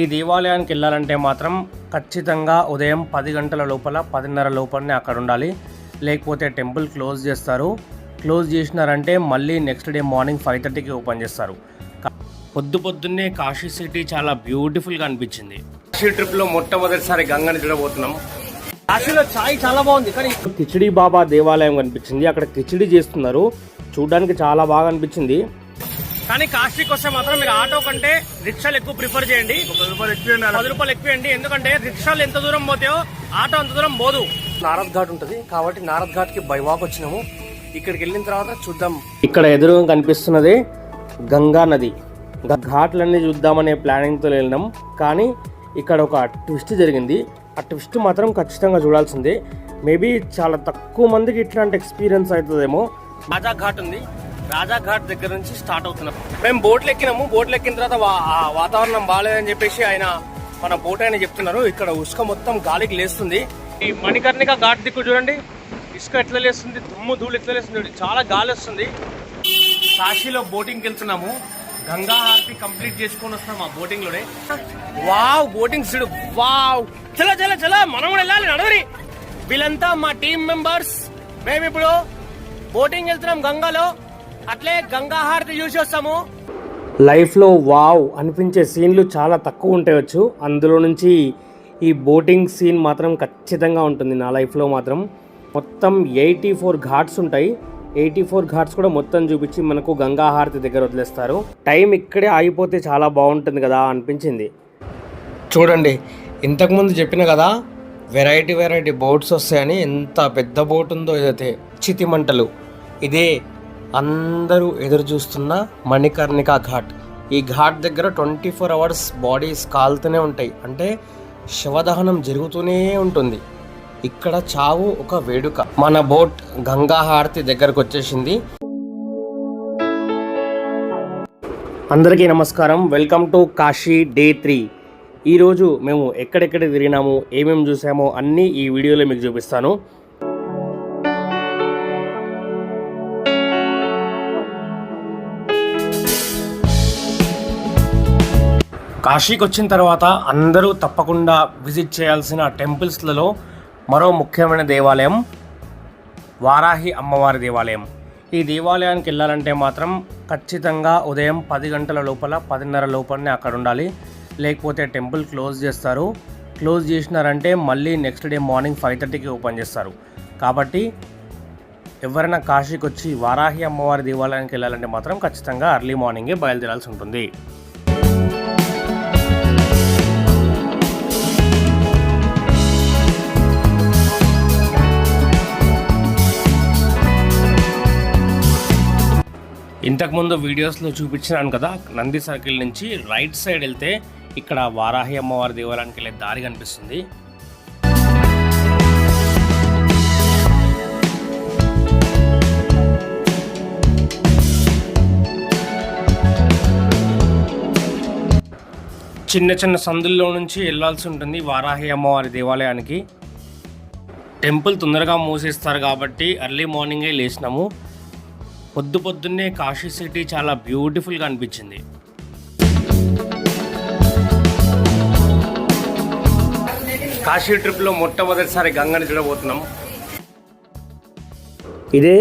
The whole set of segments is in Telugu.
ఈ దేవాలయానికి వెళ్ళాలంటే మాత్రం ఖచ్చితంగా ఉదయం పది గంటల లోపల పదిన్నర లోపలనే అక్కడ ఉండాలి. లేకపోతే టెంపుల్ క్లోజ్ చేస్తారు. క్లోజ్ చేసినారంటే మళ్ళీ నెక్స్ట్ డే మార్నింగ్ ఫైవ్ థర్టీకి ఓపెన్ చేస్తారు. పొద్దు పొద్దున్నే కాశీ సిటీ చాలా బ్యూటిఫుల్గా అనిపించింది. కాశీ ట్రిప్లో మొట్టమొదటిసారి గంగని చూడబోతున్నాం కాశీలో చాయ్ చాలా బాగుంది కానీ కిచిడి బాబా దేవాలయం కనిపించింది. అక్కడ కిచిడి చేస్తున్నారు. చూడడానికి చాలా బాగా అనిపించింది. కానీ కాశీకి వస్తే మాత్రం మీరు ఆటో కంటే రిక్షాలు ఎక్కువ ప్రిఫర్ చేయండి. పది రూపాయలు ఎక్కువ పది రూపాయలు ఎక్కువండి ఎందుకంటే రిక్షాలు ఎంత దూరం పోతాయో ఆటో అంత దూరం పోదు. నారద్ ఘాట్ ఉంటుంది. కాబట్టి నారద్ ఘాట్కి బై వాక్ వచ్చినాము. ఇక్కడికి వెళ్ళిన తర్వాత చూద్దాం. ఇక్కడ ఎదురుగా కనిపిస్తున్నది గంగా నది. ఘాట్లన్నీ చూద్దామనే ప్లానింగ్తో వెళ్ళినాం. కానీ ఇక్కడ ఒక ట్విస్ట్ జరిగింది. ఆ ట్విస్ట్ మాత్రం ఖచ్చితంగా చూడాల్సిందే. మేబీ చాలా తక్కువ మందికి ఇట్లాంటి ఎక్స్పీరియన్స్ అవుతుందేమో. రాజా ఘాట్ ఉంది. రాజా ఘాట్ దగ్గర నుంచి స్టార్ట్ అవుతున్నాం. మేము బోట్లు ఎక్కినాము. బోట్లు ఎక్కిన తర్వాత ఆ వాతావరణం బాగాలేదని చెప్పేసి ఆయన మన బోట్ ఆయన చెప్తున్నారు. ఇక్కడ ఉసుక మొత్తం గాలికి లేస్తుంది. ఈ మణికర్ణిక ఘాట్ దిక్కు చూడండి. ఇసుక ఎట్లా లేస్తుంది? దుమ్ము ధూళి ఎట్లా లేస్తుంది? చాలా గాలి వస్తుంది. కాశీలో బోటింగ్కి వెళ్తున్నాము గంగా హారతి కంప్లీట్ చేసుకొని వస్తున్నాం ఆ బోటింగ్లోనే వావ్ బోటింగ్ చూడు. వావ్. చల చల చల. మనం కూడా వెళ్ళాలి. నడవరి వీళ్ళంతా మా టీం మెంబర్స్. మేము ఇప్పుడు బోటింగ్ వెళ్తున్నాం గంగాలో. అట్లే గంగా హారతి చూసి వస్తాము లైఫ్లో వావ్ అనిపించే సీన్లు చాలా తక్కువ ఉంటాయవచ్చు అందులో నుంచి ఈ బోటింగ్ సీన్ మాత్రం ఖచ్చితంగా ఉంటుంది. నా లైఫ్లో మాత్రం మొత్తం ఎయిటీ ఫోర్ ఘాట్స్ ఉంటాయి. ఎయిటీ ఫోర్ ఘాట్స్ కూడా మొత్తం చూపించి మనకు గంగా హారతి దగ్గర వదిలేస్తారు. టైం ఇక్కడే ఆగిపోతే చాలా బాగుంటుంది కదా అనిపించింది. చూడండి ఇంతకుముందు చెప్పిన కదా వెరైటీ వెరైటీ బోట్స్ వస్తాయని ఎంత పెద్ద బోట్ ఉందో ఇదైతే. చితి మంటలు ఇదే అందరూ ఎదురు చూస్తున్న మణికర్ణిక ఘాట్. ఈ ఘాట్ దగ్గర ట్వంటీ ఫోర్ అవర్స్ బాడీస్ కాలుతూనే ఉంటాయి. అంటే శవదహనం జరుగుతూనే ఉంటుంది. ఇక్కడ చావు ఒక వేడుక. మన బోట్ గంగా హారతి దగ్గరకు వచ్చేసింది. అందరికీ నమస్కారం. Welcome to Kashi day three. ఈరోజు మేము ఎక్కడెక్కడ తిరిగినాము ఏమేమి చూసామో అన్నీ ఈ వీడియోలో మీకు చూపిస్తాను. కాశీకి వచ్చిన తర్వాత అందరూ తప్పకుండా విజిట్ చేయాల్సిన టెంపుల్స్లలో మరో ముఖ్యమైన దేవాలయం వారాహి అమ్మవారి దేవాలయం. ఈ దేవాలయానికి వెళ్ళాలంటే మాత్రం ఖచ్చితంగా ఉదయం పది గంటల లోపల పదిన్నర లోపలనే అక్కడ ఉండాలి. లేకపోతే టెంపుల్ క్లోజ్ చేస్తారు. క్లోజ్ చేసినారంటే మళ్ళీ నెక్స్ట్ డే మార్నింగ్ ఫైవ్ థర్టీకి ఓపెన్ చేస్తారు. కాబట్టి ఎవరైనా కాశీకి వచ్చి వారాహి అమ్మవారి దేవాలయానికి వెళ్ళాలంటే మాత్రం ఖచ్చితంగా అర్లీ మార్నింగే బయలుదేరాల్సి ఉంటుంది. ఇంతకుముందు వీడియోస్లో చూపించినాను కదా నంది సర్కిల్ నుంచి రైట్ సైడ్ వెళ్తే ఇక్కడ వారాహి అమ్మవారి దేవాలయానికి వెళ్ళే దారి కనిపిస్తుంది. చిన్న చిన్న సందుల్లో నుంచి వెళ్ళాల్సి ఉంటుంది వారాహి అమ్మవారి దేవాలయానికి. టెంపుల్ తొందరగా మూసేస్తారు కాబట్టి ఎర్లీ మార్నింగే లేచినాము. పొద్దు పొద్దున్నే కాశీ సిటీ చాలా బ్యూటిఫుల్గా అనిపించింది. కాశీ ట్రిప్లో మొట్టమొదటిసారి గంగని చూడబోతున్నాం. ఇదే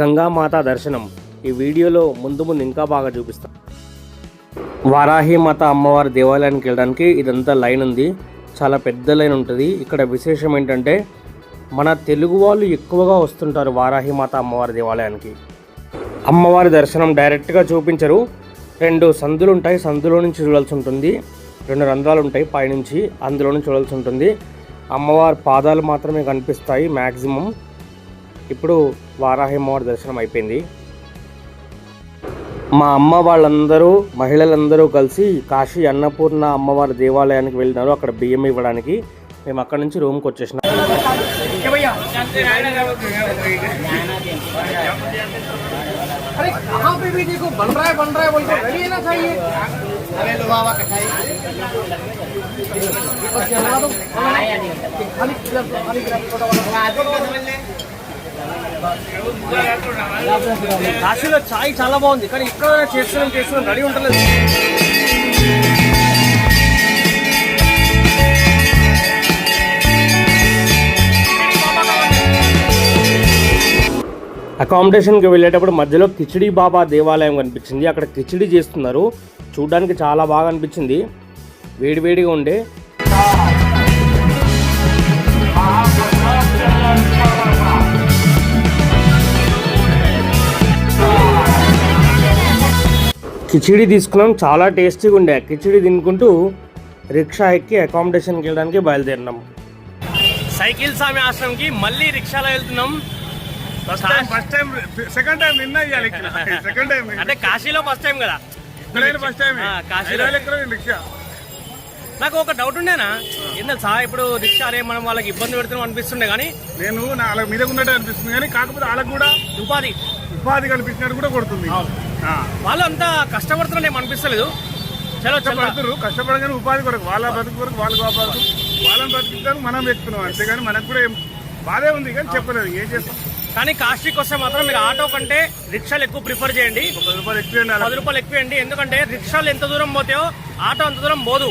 గంగామాత దర్శనం. ఈ వీడియోలో ముందు ముందు ఇంకా బాగా చూపిస్తాం. వారాహి మాత అమ్మవారి దేవాలయానికి వెళ్ళడానికి ఇదంతా లైన్ ఉంది. చాలా పెద్ద లైన్ ఉంటుంది. ఇక్కడ విశేషం ఏంటంటే మన తెలుగు వాళ్ళు ఎక్కువగా వస్తుంటారు వారాహి మాత అమ్మవారి దేవాలయానికి. అమ్మవారి దర్శనం డైరెక్ట్గా చూపించరు. రెండు సందులు ఉంటాయి సందులో నుంచి చూడాల్సి ఉంటుంది. రెండు రంధ్రాలు ఉంటాయి పైనుంచి అందులో నుంచి చూడాల్సి ఉంటుంది. అమ్మవారి పాదాలు మాత్రమే కనిపిస్తాయి మ్యాక్సిమం ఇప్పుడు వారాహి అమ్మవారి దర్శనం అయిపోయింది. మా అమ్మ వాళ్ళందరూ మహిళలందరూ కలిసి కాశీ అన్నపూర్ణ అమ్మవారి దేవాలయానికి వెళ్ళినారు. అక్కడ బియ్యం ఇవ్వడానికి. మేము అక్కడ నుంచి రూమ్కి వచ్చేసినాం. अरे कहाँ पे भी देखो बन रहा है बन रहा है बोल के रेडी है ना चाहिए अरे लो बाबा का కాశీలో చాయ్ చాలా బాగుంది కానీ ఇక్కడ చేస్తున్నాం చేస్తున్నాం రెడీ ఉండలేదు అకామిడేషన్కి వెళ్ళేటప్పుడు మధ్యలో కిచిడి బాబా దేవాలయం కనిపించింది. అక్కడ కిచిడి చేస్తున్నారు. చూడడానికి చాలా బాగా అనిపించింది. వేడివేడిగా ఉండే. కిచిడి తీసుకున్నాం. చాలా టేస్టీగా ఉండే. కిచిడి తినుకుంటూ రిక్షా ఎక్కి అకామిడేషన్కి వెళ్ళడానికి బయలుదేరినాం. సైకిల్ స్వామి ఆశ్రమంకి మళ్ళీ రిక్షాలో వెళ్తున్నాం. ఫస్ట్ టైం సెకండ్ టైం నిన్న ఇవ్వాలి సెకండ్ టైం అంటే కాశీలో ఫస్ట్ టైం కదా. ఫస్ట్ టైం కాశీలో. రిక్షా. నాకు ఒక డౌట్ ఉండేనా? ఏంటో సా ఇప్పుడు రిక్షా అరే మనం వాళ్ళకి ఇబ్బంది పెడుతున్నాం అనిపిస్తుండే కానీ నేను నా వాళ్ళ మీద ఉన్నట్టు అనిపిస్తుంది కానీ కాకపోతే వాళ్ళకి కూడా ఉపాధి. ఉపాధి కల్పించినట్టు కూడా కొడుతుంది. వాళ్ళు అంతా కష్టపడుతున్నట్టు ఏం అనిపిస్తలేదు. చలో కష్టపడుతున్నారు. కష్టపడగానే ఉపాధి కొరకు వాళ్ళ బతుకు కొరకు వాళ్ళు కాపాడుతూ వాళ్ళని బతికించడానికి మనం ఎక్కుతున్నాం అంతేగాని మనకు కూడా ఏం బాధే ఉంది కానీ చెప్పలేదు. ఏం చేస్తాం? కానీ కాశీకి వస్తే మాత్రం మీరు ఆటో కంటే రిక్షాలు ఎక్కువ ప్రిఫర్ చేయండి. పది రూపాయలు ఎక్కువ. పది రూపాయలు ఎక్కువ అండి. ఎందుకంటే రిక్షాలు ఎంత దూరం పోతాయో ఆటో అంత దూరం పోదు.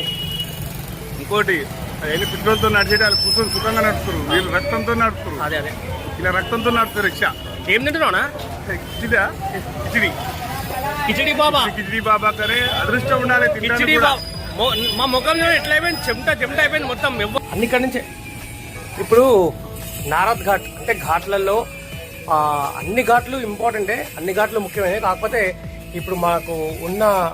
ఇంకోటి వెళ్ళి పిల్లలతో నడిచేటి వాళ్ళు కూర్చొని సుఖంగా నడుపుతారు వీళ్ళు రక్తంతో నడుపుతారు అదే అదే. ఇలా రక్తంతో నడుపుతారు రిక్షా. ఏం తింటున్నావునా? కిచిడా కిచిడి. కిచిడి బాబా. కిచిడి బాబా కరే అదృష్టం ఉండాలి కిచిడి. బాబా. మొ- ముఖం ఎట్లా అయిపోయింది? చెమట చెమట అయిపోయింది మొత్తం. అన్ని నుంచే. ఇప్పుడు నారద్ ఘాట్ అంటే ఘాట్లలో అన్ని ఘాట్లు ఇంపార్టెంటే అన్ని ఘాట్లు ముఖ్యమైనవి. కాకపోతే ఇప్పుడు మాకు ఉన్న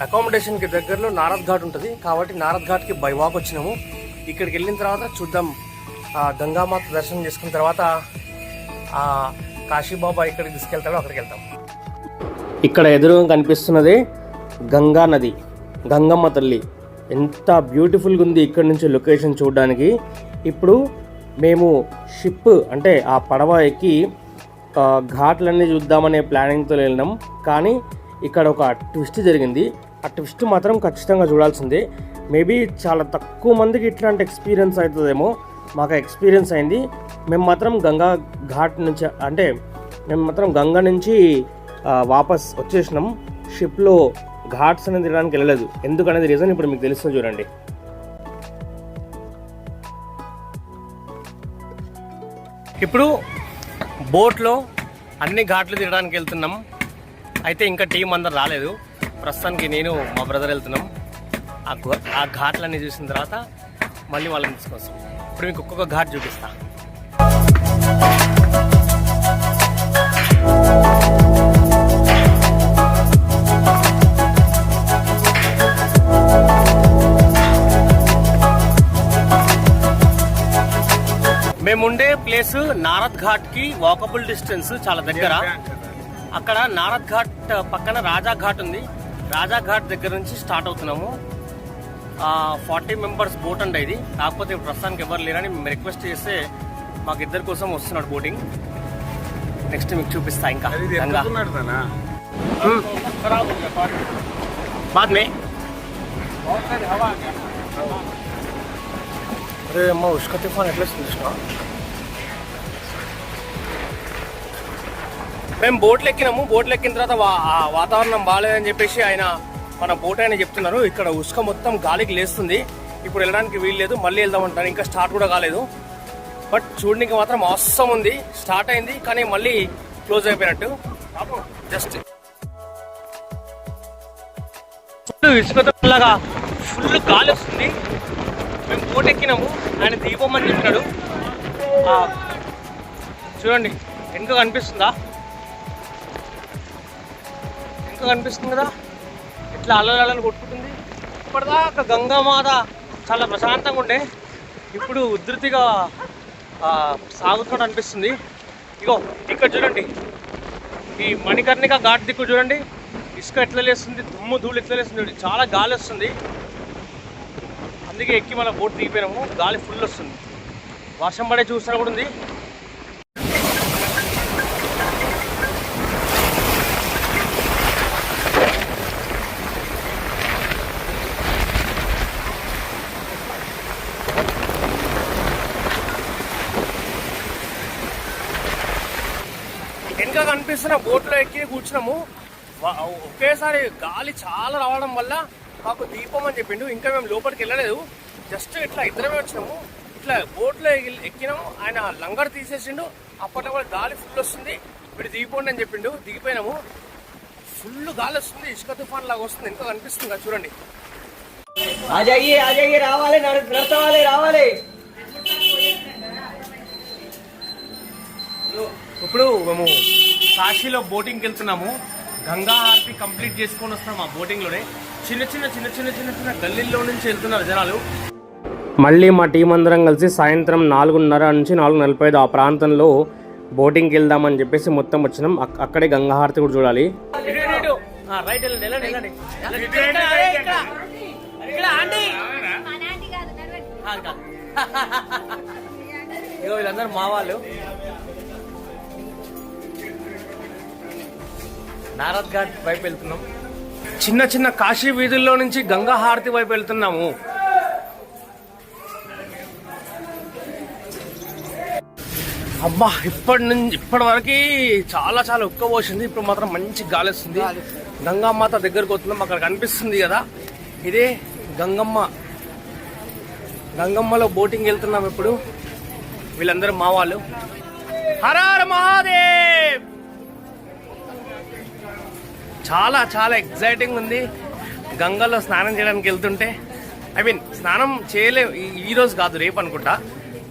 అకామిడేషన్కి దగ్గరలో నారద్ ఘాట్ ఉంటుంది. కాబట్టి నారద్ ఘాట్కి బై వాక్ వచ్చినాము. ఇక్కడికి వెళ్ళిన తర్వాత చూద్దాం. ఆ, గంగామాత దర్శనం చేసుకున్న తర్వాత కాశీబాబా ఇక్కడికి తీసుకెళ్తాడో అక్కడికి వెళ్తాం. ఇక్కడ ఎదురుగా కనిపిస్తున్నది గంగా నది గంగమ్మ తల్లి. ఎంత బ్యూటిఫుల్గా ఉంది ఇక్కడ నుంచి లొకేషన్ చూడడానికి. ఇప్పుడు మేము షిప్ అంటే ఆ పడవ ఎక్కి ఘాట్లన్నీ చూద్దామనే ప్లానింగ్తో వెళ్ళినాం. కానీ ఇక్కడ ఒక ట్విస్ట్ జరిగింది. ఆ ట్విస్ట్ మాత్రం ఖచ్చితంగా చూడాల్సిందే. మేబీ చాలా తక్కువ మందికి ఇట్లాంటి ఎక్స్పీరియన్స్ అవుతుందేమో. మాకు ఎక్స్పీరియన్స్ అయింది. మేము మాత్రం గంగా ఘాట్ నుంచి అంటే మేము మాత్రం గంగా నుంచి వాపస్ వచ్చేసినాం. షిప్లో ఘాట్స్ అనేది తినడానికి వెళ్ళలేదు. ఎందుకనేది రీజన్ ఇప్పుడు మీకు తెలుస్తుంది చూడండి. ఇప్పుడు బోట్లో అన్ని ఘాట్లు తినడానికి వెళ్తున్నాం. అయితే ఇంకా టీం అందరు రాలేదు. ప్రస్తుతానికి నేను మా బ్రదర్ వెళ్తున్నాం. ఆ ఆ ఘాట్లన్నీ చూసిన తర్వాత మళ్ళీ వాళ్ళని తీసుకొస్తాం. ఇప్పుడు మీకు ఒక్కొక్క ఘాట్ చూపిస్తాను మేముండే ప్లేస్ నారద్ ఘాట్కి వాకబుల్ డిస్టెన్స్ చాలా దగ్గర. అక్కడ నారద్ ఘాట్ పక్కన రాజా ఘాట్ ఉంది. రాజా ఘాట్ దగ్గర నుంచి స్టార్ట్ అవుతున్నాము. ఫార్టీ మెంబర్స్ బోట్ అండి ఇది. కాకపోతే ప్రస్తుతానికి ఎవరు లేరని మేము రిక్వెస్ట్ చేస్తే మాకు ఇద్దరి కోసం వస్తున్నాడు బోటింగ్. నెక్స్ట్ మీకు చూపిస్తా ఇంకా. ఇది అరే అమ్మ ఉష్క తుఫాన్ ఎట్లా ఉష్క మేము బోట్లు ఎక్కినాము బోట్లు ఎక్కిన తర్వాత వాతావరణం బాగాలేదని చెప్పేసి ఆయన మన బోట్ ఆయన చెప్తున్నారు. ఇక్కడ ఉష్క మొత్తం గాలికి లేస్తుంది. ఇప్పుడు వెళ్ళడానికి వీలు లేదు మళ్ళీ వెళ్దామంటారు ఇంకా స్టార్ట్ కూడా కాలేదు. బట్ చూడడానికి మాత్రం అవసరం ఉంది. స్టార్ట్ అయింది కానీ మళ్ళీ క్లోజ్ అయిపోయినట్టు. జస్ట్ ఇసుకలాగా ఫుల్ గాలి వస్తుంది. మేము బోట్ ఎక్కినాము ఆయన దీపం అని చెప్పినాడు చూడండి వెనుక కనిపిస్తుందా? వెనుక కనిపిస్తుంది కదా? ఇట్లా అల్లలు కొట్టుకుంటుంది? ఇప్పటిదాకా గంగామాత చాలా ప్రశాంతంగా ఉండే. ఇప్పుడు ఉధృతిగా సాగుతున్నట్టు అనిపిస్తుంది. ఇగో ఇక్కడ చూడండి. ఈ మణికర్ణిక ఘాట్ దిక్కు చూడండి. ఇసుక ఎట్లా లేస్తుంది? దుమ్ము ధూళి ఎట్లా లేస్తుంది? చాలా గాలి వస్తుంది. అందుకే ఎక్కి మన బోట్ దిగిపోయినాము. గాలి ఫుల్ వస్తుంది. వర్షం పడే చూసినా కూడా ఉంది. వెనుక కనిపిస్తున్న బోట్లో ఎక్కి కూర్చున్నాము. ఒకేసారి గాలి చాలా రావడం వల్ల మాకు దీపం అని చెప్పిండు. ఇంకా మేము లోపలికి వెళ్ళలేదు. జస్ట్ ఇట్లా ఇద్దరమే వచ్చినాము. ఇట్లా బోట్లో ఎక్కినాము. ఆయన లంగర్ తీసేసిండు. అప్పట్లో కూడా గాలి ఫుల్ వస్తుంది. ఇప్పుడు దిగిపోండి అని చెప్పిండు. దిగిపోయినాము. ఫుల్ గాలి వస్తుంది. ఇసుక తుఫాన్ లాగా వస్తుంది. ఇంకా కనిపిస్తుంది చూడండి. రావాలి. రావాలి. ఇప్పుడు మేము కాశీలో బోటింగ్కి వెళ్తున్నాము. గంగా హారతి కంప్లీట్ చేసుకొని వస్తున్నాం ఆ బోటింగ్లోనే చిన్న చిన్న చిన్న చిన్న చిన్న చిన్న గల్లీల్లో నుంచి వెళ్తున్నారు జనాలు. మళ్ళీ మా టీం అందరం కలిసి సాయంత్రం నాలుగున్నర నుంచి నాలుగు నలభై ఐదు ఆ ప్రాంతంలో బోటింగ్కి వెళ్దామని చెప్పేసి మొత్తం వచ్చినాం. అక్- అక్కడే గంగా హారతి కూడా చూడాలి. వీళ్ళందరూ మా వాళ్ళు నారద్ ఘాట్ వైపు వెళ్తున్నాం. చిన్న చిన్న కాశీ వీధుల్లో నుంచి గంగా హారతి వైపు వెళ్తున్నాము. అబ్బా ఇప్పటి నుంచి ఇప్పటి వరకు చాలా చాలా ఉక్క పోసింది. ఇప్పుడు మాత్రం మంచి గాలి వస్తుంది గంగమ్మాత దగ్గరకు వస్తున్నాం. అక్కడ కనిపిస్తుంది కదా. ఇదే గంగమ్మ. గంగమ్మలో బోటింగ్ వెళ్తున్నాం ఇప్పుడు. వీళ్ళందరూ మా వాళ్ళు. హరార మహాదేవ్! చాలా చాలా ఎగ్జైటింగ్ ఉంది. గంగలో స్నానం చేయడానికి వెళ్తుంటే ఐ మీన్ స్నానం చేయలే ఈ- కాదు రేపు అనుకుంటా.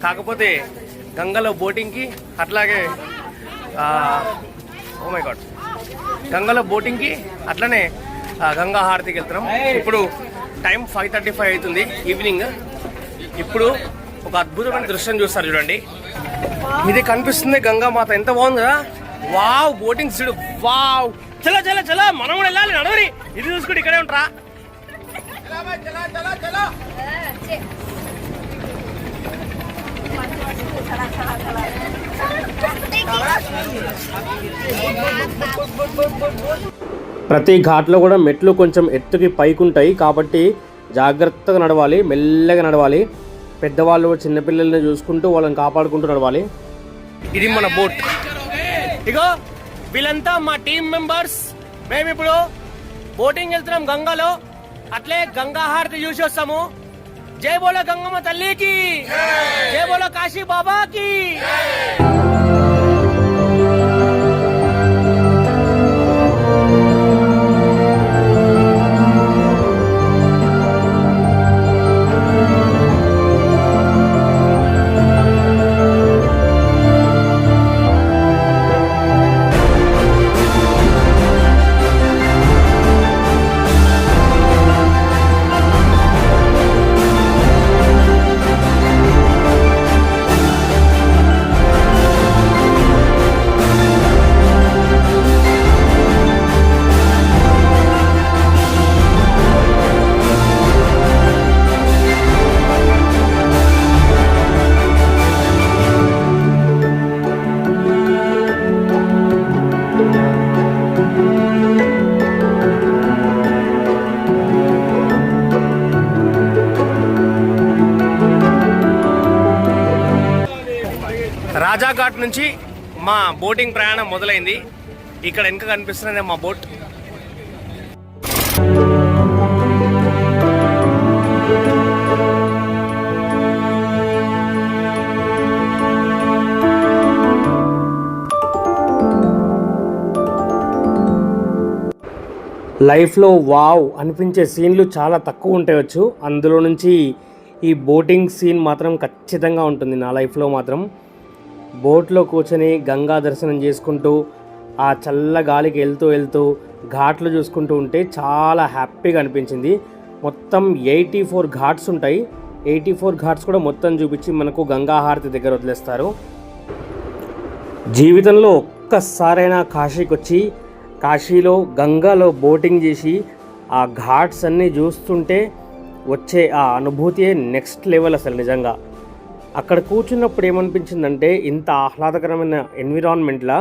కాకపోతే గంగలో బోటింగ్కి అట్లాగే ఓ మై గాడ్ గంగలో బోటింగ్కి అట్లనే గంగా హారతికి వెళ్తున్నాం. ఇప్పుడు టైం ఫైవ్ థర్టీ ఫైవ్ అవుతుంది ఈవినింగ్. ఇప్పుడు ఒక అద్భుతమైన దృశ్యం చూస్తారు చూడండి. ఇది కనిపిస్తుంది గంగామాత ఎంత బాగుంది కదా? వావ్ బోటింగ్ సీడ్. వావ్. చలో చలో చలో. మనం కూడా వెళ్ళాలి నడవరి. ఇది చూసుకుంటే ఇక్కడే ఉంటారా? ప్రతి ఘాట్లో కూడా మెట్లు కొంచెం ఎత్తుకి పైకి ఉంటాయి కాబట్టి జాగ్రత్తగా నడవాలి మెల్లగా నడవాలి. పెద్దవాళ్ళు చిన్నపిల్లల్ని చూసుకుంటూ వాళ్ళని కాపాడుకుంటూ నడవాలి. ఇది మన బోట్. ఇగో. వీళ్ళంతా మా టీం మెంబర్స్ మేము ఇప్పుడు బోటింగ్ వెళ్తున్నాం గంగాలో. అట్లే గంగా హారతి చూసి వస్తాము. జై బోలో గంగమ్మ తల్లికి. జై. బోలో కాశీ బాబాకి. బోటింగ్ ప్రయాణం మొదలైంది. ఇక్కడ వెనుక కనిపిస్తున్నది మా బోట్. లైఫ్లో వావ్ అనిపించే సీన్లు చాలా తక్కువ ఉంటాయవచ్చు అందులో నుంచి ఈ బోటింగ్ సీన్ మాత్రం ఖచ్చితంగా ఉంటుంది. నా లైఫ్లో మాత్రం బోట్లో కూర్చొని గంగా దర్శనం చేసుకుంటూ ఆ చల్ల గాలికి వెళ్తూ వెళ్తూ ఘాట్లు చూసుకుంటూ ఉంటే చాలా హ్యాపీగా అనిపించింది. మొత్తం ఎయిటీ ఫోర్ ఘాట్స్ ఉంటాయి. ఎయిటీ ఫోర్ ఘాట్స్ కూడా మొత్తం చూపించి మనకు గంగాహారతి దగ్గర వదిలేస్తారు. జీవితంలో ఒక్కసారైనా కాశీకి వచ్చి కాశీలో గంగాలో బోటింగ్ చేసి ఆ ఘాట్స్ అన్నీ చూస్తుంటే వచ్చే ఆ అనుభూతియే నెక్స్ట్ లెవెల్ అసలు నిజంగా. అక్కడ కూర్చున్నప్పుడు ఏమనిపించిందంటే ఇంత ఆహ్లాదకరమైన ఎన్విరాన్మెంట్లో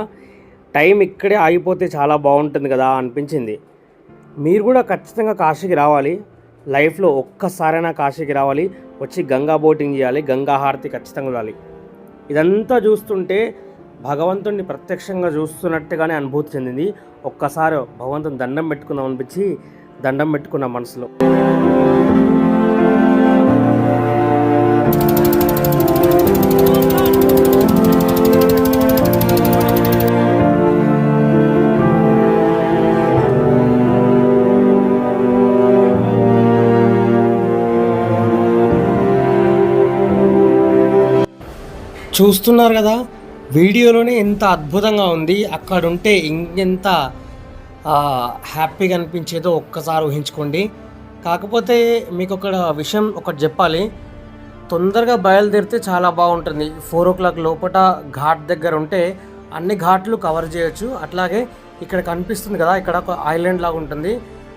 టైం ఇక్కడే ఆగిపోతే చాలా బాగుంటుంది కదా అనిపించింది. మీరు కూడా ఖచ్చితంగా కాశీకి రావాలి. లైఫ్లో ఒక్కసారైనా కాశీకి రావాలి. వచ్చి గంగా బోటింగ్ చేయాలి. గంగా హారతి ఖచ్చితంగా రావాలి ఇదంతా చూస్తుంటే భగవంతుడిని ప్రత్యక్షంగా చూస్తున్నట్టుగానే అనుభూతి చెందింది. ఒక్కసారి భగవంతుని దండం పెట్టుకుందాం అనిపించి దండం పెట్టుకున్న మనసులో. చూస్తున్నారు కదా వీడియోలోనే ఎంత అద్భుతంగా ఉంది. అక్కడ ఉంటే ఇంకెంత హ్యాపీగా అనిపించేదో ఒక్కసారి ఊహించుకోండి. కాకపోతే మీకు ఒక విషయం ఒకటి చెప్పాలి. తొందరగా బయలుదేరితే చాలా బాగుంటుంది. ఫోర్ ఓ క్లాక్ లోపల ఘాట్ దగ్గర ఉంటే అన్ని ఘాట్లు కవర్ చేయొచ్చు. అట్లాగే ఇక్కడ కనిపిస్తుంది కదా ఇక్కడ ఒక ఐలాండ్ లాగా ఉంటుంది.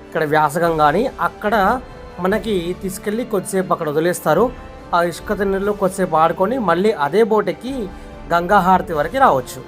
ఇక్కడ వ్యాసగంగా కానీ అక్కడ మనకి తీసుకెళ్ళి కొద్దిసేపు అక్కడ వదిలేస్తారు. ఆ ఇసుక తిన్నెల్లో కొద్దిసేపు ఆడుకొని మళ్ళీ అదే బోట్ ఎక్కి గంగా హారతి వరకు రావచ్చు.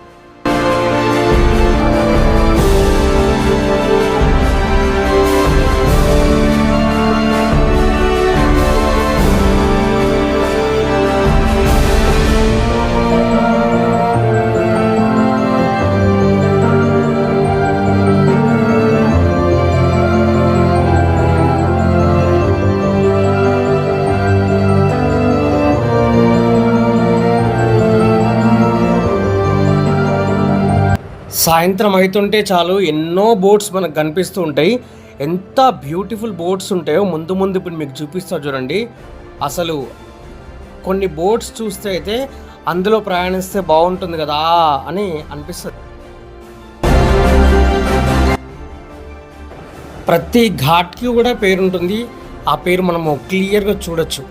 సాయంత్రం అవుతుంటే చాలు ఎన్నో బోట్స్ మనకు కనిపిస్తూ ఉంటాయి. ఎంత బ్యూటిఫుల్ బోట్స్ ఉంటాయో ముందు ముందు ఇప్పుడు మీకు చూపిస్తా చూడండి. అసలు కొన్ని బోట్స్ చూస్తే అయితే అందులో ప్రయాణిస్తే బాగుంటుంది కదా అని అనిపిస్తుంది. ప్రతి ఘాట్కి కూడా పేరు ఉంటుంది ఆ పేరు మనము క్లియర్గా చూడొచ్చు.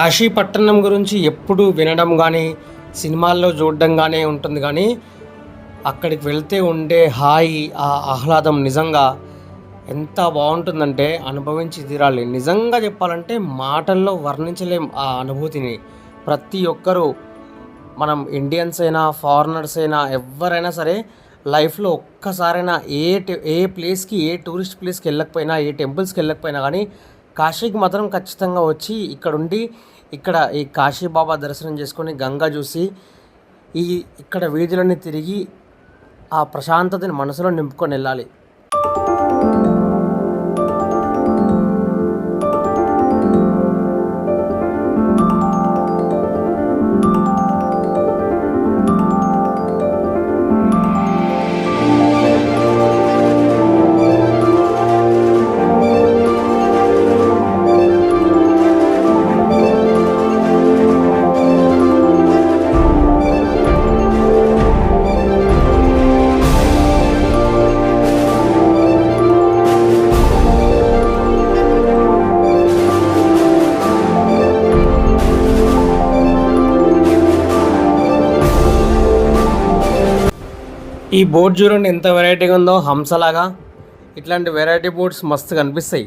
కాశీ పట్టణం గురించి ఎప్పుడు వినడం కానీ సినిమాల్లో చూడడం కానీ ఉంటుంది కానీ అక్కడికి వెళ్తే ఉండే హాయి ఆ ఆహ్లాదం నిజంగా ఎంత బాగుంటుందంటే అనుభవించి తీరాలి నిజంగా చెప్పాలంటే మాటల్లో వర్ణించలేం ఆ అనుభూతిని. ప్రతి ఒక్కరూ మనం ఇండియన్స్ అయినా ఫారినర్స్ అయినా ఎవరైనా సరే లైఫ్లో ఒక్కసారైనా ఏ టె- ఏ ప్లేస్కి ఏ టూరిస్ట్ ప్లేస్కి వెళ్ళకపోయినా ఏ టెంపుల్స్కి వెళ్ళకపోయినా కానీ కాశీకి మాత్రం ఖచ్చితంగా వచ్చి ఇక్కడుండి ఇక్కడ ఈ కాశీబాబా దర్శనం చేసుకొని గంగా చూసి ఈ ఇక్కడ వీధులన్నీ తిరిగి ఆ ప్రశాంతతని మనసులో నింపుకొని వెళ్ళాలి. ఈ బోర్డ్ చూడండి ఎంత వెరైటీగా ఉందో హంసలాగా. ఇట్లాంటి వెరైటీ బోట్స్ మస్తు కనిపిస్తాయి.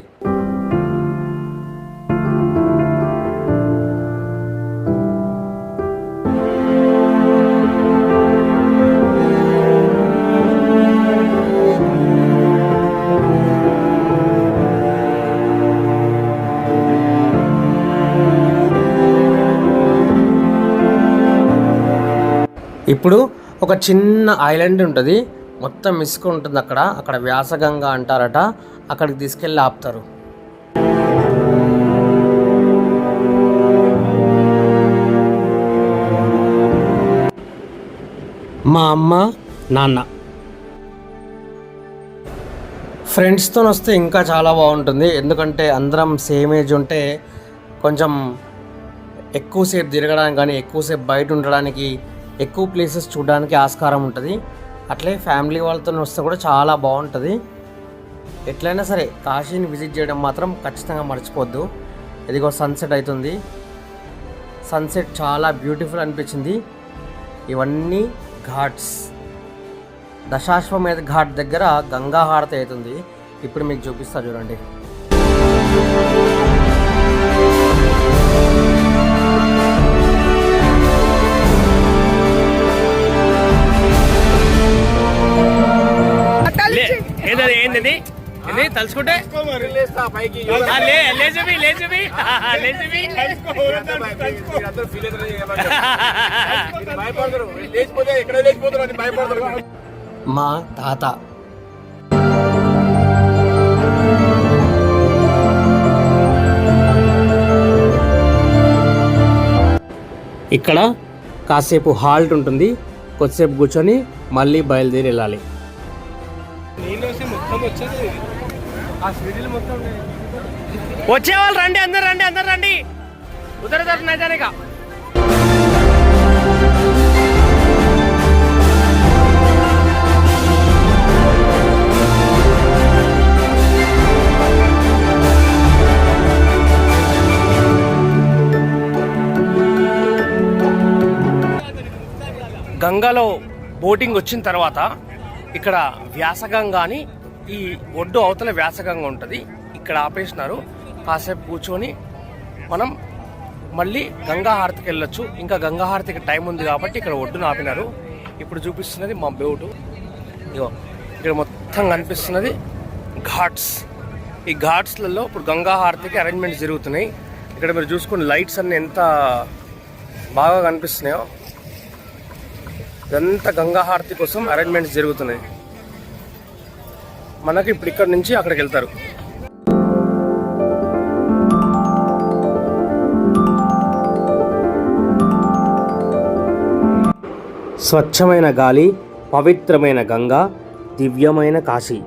ఇప్పుడు ఒక చిన్న ఐలాండ్ ఉంటుంది. మొత్తం ఇసుక ఉంటుంది అక్కడ. అక్కడ వ్యాసగంగా అంటారట. అక్కడికి తీసుకెళ్ళి ఆపుతారు. మా అమ్మ నాన్న. ఫ్రెండ్స్తో వస్తే ఇంకా చాలా బాగుంటుంది. ఎందుకంటే అందరం సేమ్ ఏజ్ ఉంటే కొంచెం ఎక్కువసేపు తిరగడానికి కానీ ఎక్కువసేపు బయట ఉండడానికి ఎక్కువ ప్లేసెస్ చూడడానికి ఆస్కారం ఉంటుంది. అట్లే ఫ్యామిలీ వాళ్ళతో వస్తే కూడా చాలా బాగుంటుంది. ఎట్లయినా సరే కాశీని విజిట్ చేయడం మాత్రం ఖచ్చితంగా మర్చిపోద్దు ఇదిగో సన్సెట్ అవుతుంది సన్సెట్ చాలా బ్యూటిఫుల్ అనిపించింది. ఇవన్నీ ఘాట్స్. దశాశ్వమేధ ఘాట్ దగ్గర గంగా హారతి అవుతుంది. ఇప్పుడు మీకు చూపిస్తా చూడండి. ఏంటది ఏంటది ఏంటి తలుచుకుంటే? లేజబీ లేజబీ లేజబీ మా తాత. ఇక్కడ కాసేపు హాల్ట్ ఉంటుంది. కొద్దిసేపు కూర్చొని మళ్ళీ బయలుదేరి వెళ్ళాలి. వచ్చే వాళ్ళు రండి అందరు రండి అందరు రండి. ఉత్తర దర్శనం అయితే గంగలో బోటింగ్ వచ్చిన తర్వాత ఇక్కడ వ్యాసగంగా అని ఈ ఒడ్డు అవతల వ్యాసగంగా ఉంటుంది. ఇక్కడ ఆపేసినారు. కాసేపు కూర్చొని మనం మళ్ళీ గంగా హారతికి వెళ్ళొచ్చు. ఇంకా గంగా హారతికి టైం ఉంది కాబట్టి ఇక్కడ ఒడ్డును ఆపినారు. ఇప్పుడు చూపిస్తున్నది మా బోటు. ఇగో ఇక్కడ మొత్తం కనిపిస్తున్నది ఘాట్స్. ఈ ఘాట్స్లలో ఇప్పుడు గంగా హారతికి అరేంజ్మెంట్స్ జరుగుతున్నాయి. ఇక్కడ మీరు చూసుకుని లైట్స్ అన్నీ ఎంత బాగా కనిపిస్తున్నాయో. ఇదంతా గంగా హారతి కోసం అరేంజ్మెంట్స్ జరుగుతున్నాయి. మనకి ఇప్పుడు ఇక్కడ నుంచి అక్కడికి వెళ్తారు. స్వచ్ఛమైన గాలి పవిత్రమైన గంగా దివ్యమైన కాశీ.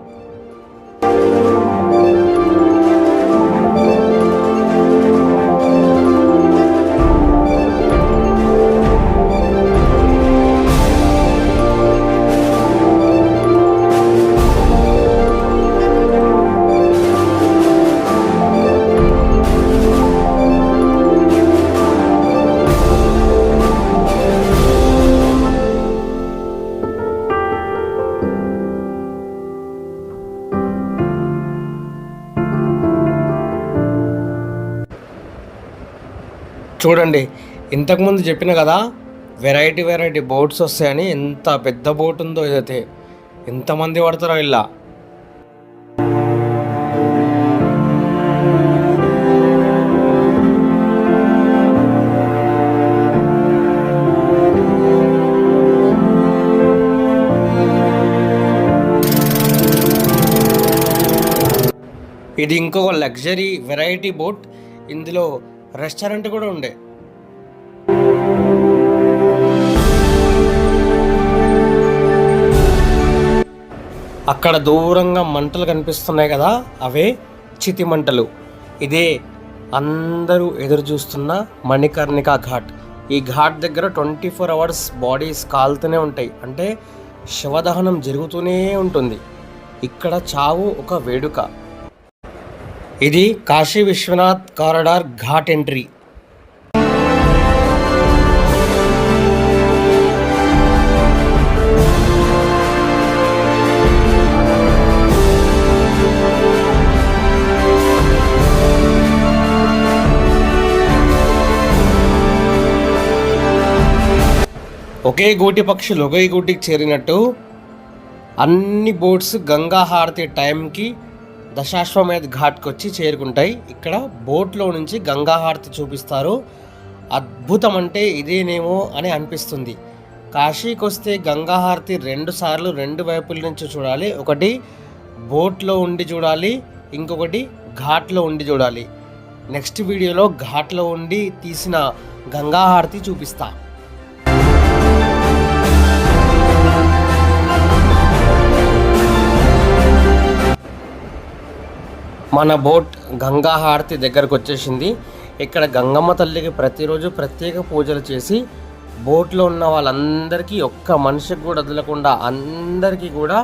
చూడండి ఇంతకుముందు చెప్పిన కదా వెరైటీ వెరైటీ బోట్స్ వస్తాయని ఎంత పెద్ద బోట్ ఉందో ఇదైతే. ఎంతమంది పడతారో ఇలా ఇది ఇంకొక లగ్జరీ వెరైటీ బోట్ ఇందులో రెస్టారెంట్ కూడా ఉండే. అక్కడ దూరంగా మంటలు కనిపిస్తున్నాయి కదా అవే చితి మంటలు. ఇదే అందరూ ఎదురు చూస్తున్న మణికర్ణిక ఘాట్. ఈ ఘాట్ దగ్గర ట్వంటీ ఫోర్ అవర్స్ బాడీస్ కాలుతూనే ఉంటాయి. అంటే శవదహనం జరుగుతూనే ఉంటుంది. ఇక్కడ చావు ఒక వేడుక. ఇది కాశీ విశ్వనాథ్ కారిడార్ ఘాట్ ఎంట్రీ. ఒకే గూటి పక్షులు ఒకే గూటికి చేరినట్టు అన్ని బోట్స్ గంగా హారతి టైంకి దశాశ్వమేధ్ ఘాట్కి వచ్చి చేరుకుంటాయి. ఇక్కడ బోట్లో నుంచి గంగాహారతి చూపిస్తారు. అద్భుతం అంటే ఇదేనేమో అని అనిపిస్తుంది. కాశీకి వస్తే గంగాహారతి రెండు సార్లు రెండు వైపుల నుంచి చూడాలి. ఒకటి బోట్లో ఉండి చూడాలి. ఇంకొకటి ఘాట్లో ఉండి చూడాలి. నెక్స్ట్ వీడియోలో ఘాట్లో ఉండి తీసిన గంగాహారతి చూపిస్తాను మన బోట్ గంగా హారతి దగ్గరకు వచ్చేసింది. ఇక్కడ గంగమ్మ తల్లికి ప్రతిరోజు ప్రత్యేక పూజలు చేసి బోట్లో ఉన్న వాళ్ళందరికీ ఒక్క మనిషికి కూడా వదలకుండా అందరికీ కూడా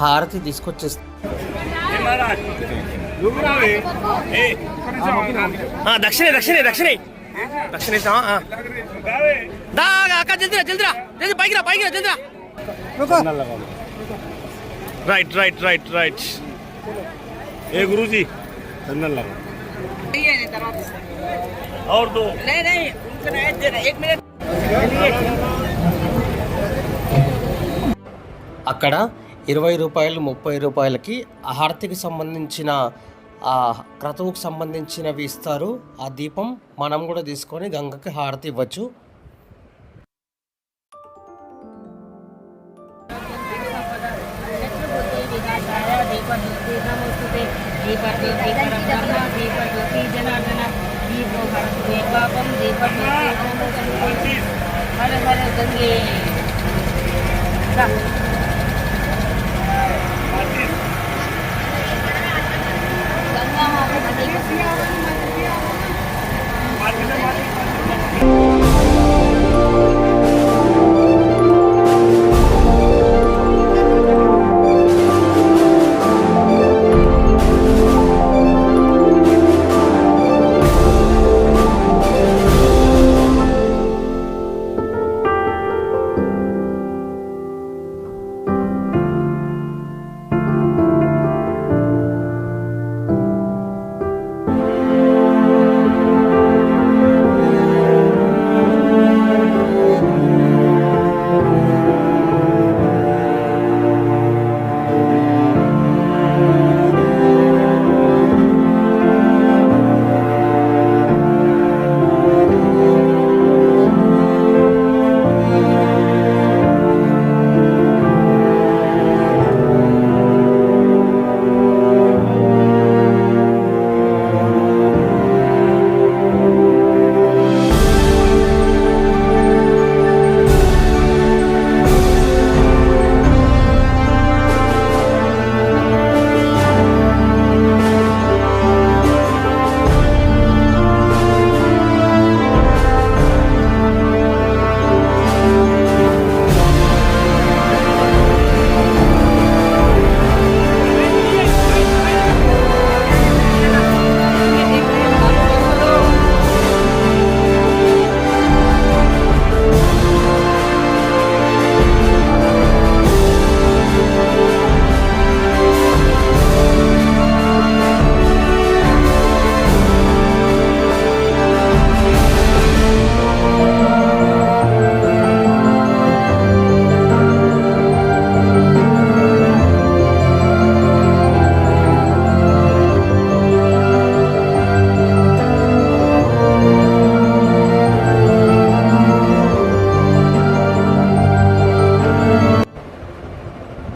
హారతి తీసుకొచ్చేస్తుంది దక్షిణే దక్షిణే దక్షిణే. దక్షిణే దా అక్క జల్దిరా జల్దిరా జల్ది పైకి రా పైకి రా జల్దిరా. రైట్ రైట్ రైట్ రైట్ ఏ గురూజీ चंदन लगा और दो नहीं नहीं उनको नहीं दे रहे एक मिनट అక్కడ ఇరవై రూపాయలు ముప్పై రూపాయలకి ఆ హారతికి సంబంధించిన ఆ క్రతువుకు సంబంధించినవి ఇస్తారు ఆ దీపం మనం కూడా తీసుకొని గంగకి హారతి ఇవ్వచ్చు दीपज्योतिपरब्रह्म दीपज्योति जनार्दन दीपो हर पापम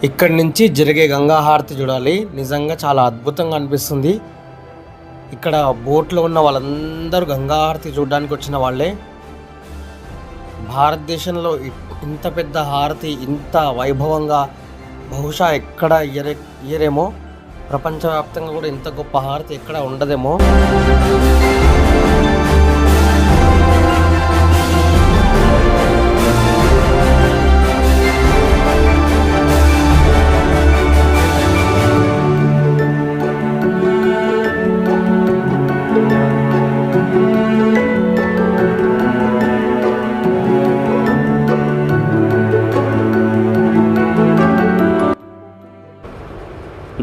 ఇక్కడి నుంచి జరిగే గంగా హారతి చూడాలి. నిజంగా చాలా అద్భుతంగా అనిపిస్తుంది. ఇక్కడ బోట్లో ఉన్న వాళ్ళందరూ గంగా హారతి చూడడానికి వచ్చిన వాళ్ళే. భారతదేశంలో ఇంత పెద్ద హారతి ఇంత వైభవంగా బహుశా ఎక్కడ ఇయరే ఇయరేమో ప్రపంచవ్యాప్తంగా కూడా ఇంత గొప్ప హారతి ఎక్కడ ఉండదేమో.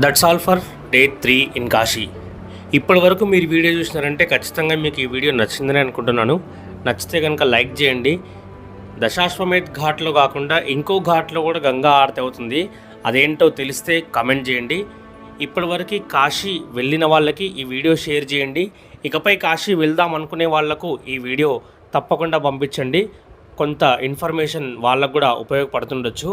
That's all for day three in Kashi ఇప్పటి వరకు మీరు వీడియో చూసినారంటే ఖచ్చితంగా మీకు ఈ వీడియో నచ్చిందని అనుకుంటున్నాను. నచ్చితే కనుక లైక్ చేయండి. దశాశ్వమేధ్ ఘాట్లో కాకుండా ఇంకో ఘాట్లో కూడా గంగా ఆరతి అవుతుంది. అదేంటో తెలిస్తే కమెంట్ చేయండి. ఇప్పటివరకు కాశీ వెళ్ళిన వాళ్ళకి ఈ వీడియో షేర్ చేయండి. ఇకపై కాశీ వెళ్దాం అనుకునే వాళ్ళకు ఈ వీడియో తప్పకుండా పంపించండి. కొంత ఇన్ఫర్మేషన్ వాళ్ళకు కూడా ఉపయోగపడుతుండొచ్చు.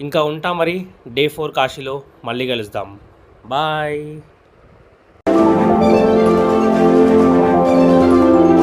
ఇంకా ఉంటా మరి డే ఫోర్ కాశీలో మళ్ళీ కలుద్దాం. బాయ్.